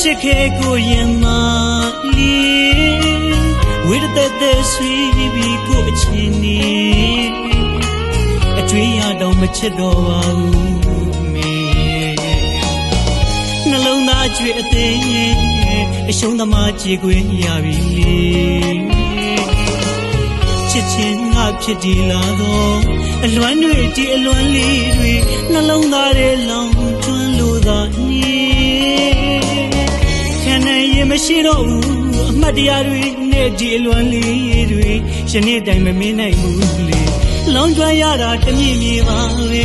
ချစ်ခဲ့ကိုရင်မလီဝိရတဲ့တဲ့ဆွေပြီးကိုအချင်းနေအတွေ့ရတော့မချစ်တော့ပါဘူးမေနှလုံးသားအကျွေးအသေးအရှုံးသမားကြေခွေရပြီချစ်ချင်းငါဖြစ်ဒီလာတော့အလွမ်းတွေဒီအလွမ်းလေးတွေနှလုံးသားရဲ့လောင် ရင်မရှိတော့ဘူးအမှတ်တရားတွေနဲ့ဒီအလွမ်းလေးတွေယနေ့တိုင်မမင်းနိုင်ဘူးလေလောင်ကျွမ်းရတာတမြင့်မြေပါပဲ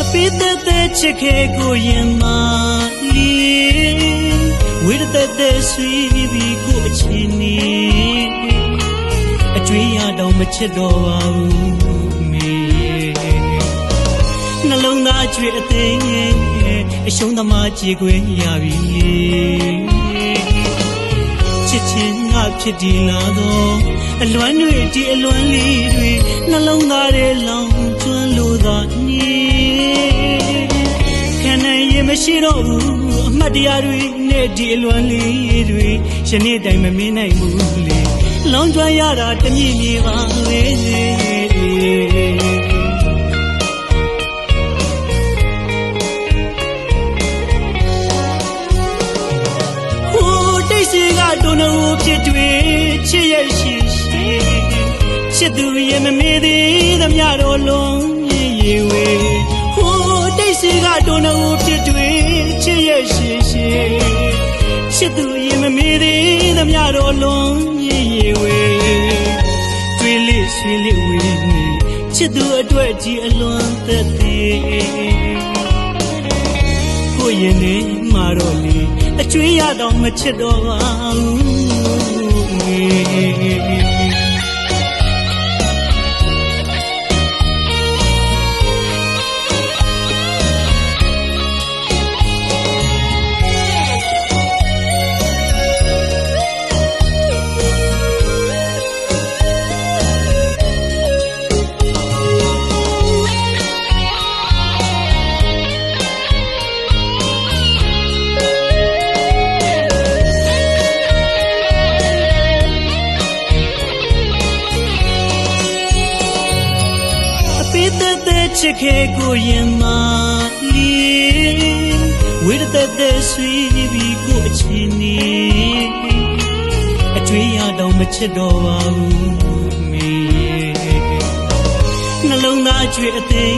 အပိသက်သက်ချစ်ခဲ့ကိုရင်မလီဝိရ သက်သက်ဆွေးပြီးကိုအချင်းနေအတွေ့ရတော့မချစ်တော့ပါဘူးမေနှလုံးသားအကျွေးအသေးအရှုံးသမားကြေခွေရပြီချစ်ချင်းငါဖြစ်ဒီလာတော့အလွမ်းတွေဒီအလွမ်းလေးတွေနှလုံးသားရဲ့လောင်ကျွမ်းလို့သာ မရှိတော့ဘူးအမှတ်တရားတွေနဲ့ဒီအလွမ်းလေးတွေယနေ့တိုင်မမင်းနိုင်ဘူးလေလောင်ကျွမ်းရတာတမြင့်မြေပါပဲဟိုတိတ်စီကဒုံနှုတ်ဖြစ်တွေချစ်ရဲ့ရှိရှိချစ်သူရဲ့မမေးသေးသမျှတော့လုံးရေရေဝေဟိုတိတ်စီကဒုံနှုတ် ချစ်သူရဲ့မမေးသေးသမျှတော့လုံးရေရေဝေတွေ့လိဆွေလိဝေနေချစ်သူအတွက်ကြီးအလွန်သက်သေးကိုရင်နေမှာတော့လေအကျွေးရတော့မချစ်တော့ပါဘူး ချစ်ခဲ့ကိုရင်မလီဝိရသက်သက်ဆွေးပြီးကိုအချင်းနေအကျွေးရတော့မချစ်တော့ပါဘူးမေနှလုံးသားအကျွေးအသေး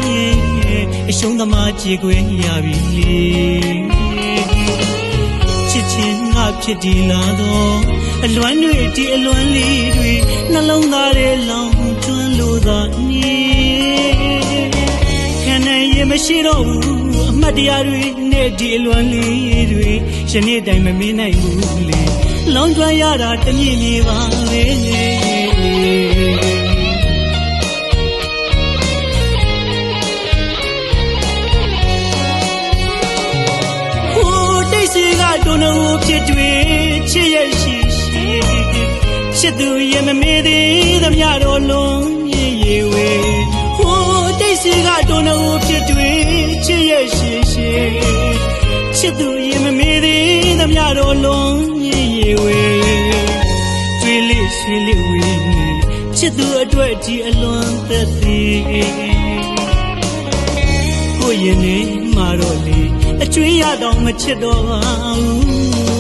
အရှုံးသမားကြေခွေရပြီချစ်ချင်းငါဖြစ်ဒီလာတော့အလွမ်းတွေဒီအလွမ်းလေးတွေနှလုံးသားရဲ့လောင်ကျွမ်းလို့သာ မရှိတော့ဘူးအမှတ်တရားတွေနဲ့ဒီအလွမ်းလေးတွေယနေ့တိုင်မမင်းနိုင်ဘူးလေလောင်ကျွမ်းရတာတမြင့်မြေပါပဲလေဟိုတိတ်စီကဒုံနှုတ်ဖြစ်တွေချစ်ရဲ့ရှိရှိချစ်သူရဲ့မမေးသေးသမျှတော့လုံးရေရေဝေဟိုတိတ်စီကဒုံနှုတ်ဖြစ်တွေ ချစ်သူရဲ့မမေးသေးသမျှတော့လုံးရေရေဝေတွေ့လိဆွေလိဝေနေချစ်သူအတွက်ကြီးအလွန်သက်သေးကိုရင်နေမှာတော့လေအကျွေးရတော့မချစ်တော့ပါဘူးမေ